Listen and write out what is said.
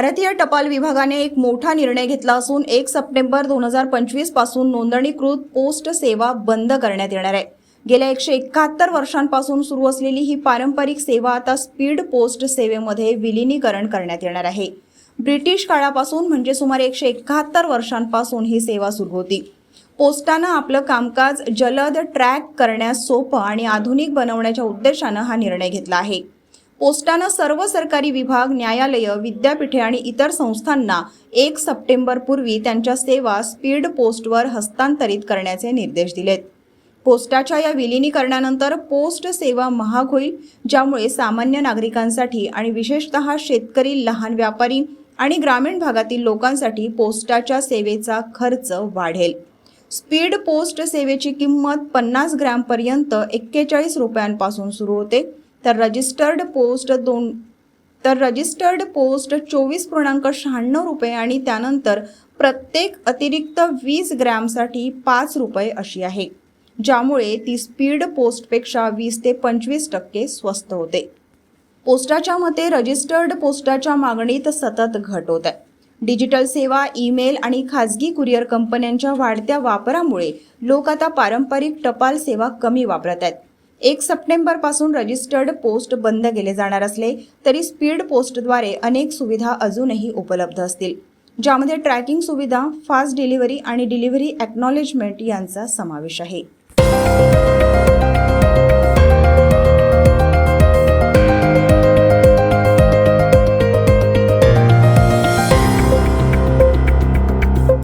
भारतीय टपाल विभागाने एक मोठा निर्णय घेतला असून एक सप्टेंबर दोन हजार पंचवीसपासून नोंदणीकृत पोस्ट सेवा बंद करण्यात येणार आहे. गेल्या एकशे एकाहत्तर वर्षांपासून सुरू असलेली ही पारंपरिक सेवा आता स्पीड पोस्ट सेवेमध्ये विलिनीकरण करण्यात येणार आहे. ब्रिटिश काळापासून म्हणजे सुमारे एकशे एकाहत्तर वर्षांपासून ही सेवा सुरू होती. पोस्टानं आपलं कामकाज जलद ट्रॅक करण्यास सोपं आणि आधुनिक बनवण्याच्या उद्देशानं हा निर्णय घेतला आहे. पोस्टानं सर्व सरकारी विभाग न्यायालयं विद्यापीठे आणि इतर संस्थांना एक सप्टेंबरपूर्वी त्यांच्या सेवा स्पीड पोस्टवर हस्तांतरित करण्याचे निर्देश दिलेत. पोस्टाच्या या विलिनीकरणानंतर पोस्ट सेवा महाग होईल ज्यामुळे सामान्य नागरिकांसाठी आणि विशेषतः शेतकरी लहान व्यापारी आणि ग्रामीण भागातील लोकांसाठी पोस्टाच्या सेवेचा खर्च वाढेल. स्पीड पोस्ट सेवेची किंमत पन्नास ग्रॅमपर्यंत एक्केचाळीस रुपयांपासून सुरू होते. तर रजिस्टर्ड पोस्ट दोन तर रजिस्टर्ड पोस्ट चोवीस पूर्णांक शहाण्णव रुपये आणि त्यानंतर प्रत्येक अतिरिक्त वीस ग्रॅमसाठी पाच रुपये अशी आहे ज्यामुळे ती स्पीड पोस्टपेक्षा वीस ते पंचवीस टक्के स्वस्त होते. पोस्टाच्या मते रजिस्टर्ड पोस्टाच्या मागणीत सतत घट होत. आहे डिजिटल सेवा ईमेल आणि खाजगी कुरिअर कंपन्यांच्या वाढत्या वापरामुळे लोक आता पारंपरिक टपाल सेवा कमी वापरत आहेत. एक सप्टेंबरपासून रजिस्टर्ड पोस्ट बंद केले जाणार असले तरी स्पीड पोस्टद्वारे अनेक सुविधा अजूनही उपलब्ध असतील. ज्यामध्ये ट्रॅकिंग सुविधा फास्ट डिलिव्हरी आणि डिलिव्हरी ॲक्नॉलेजमेंट यांचा समावेश आहे.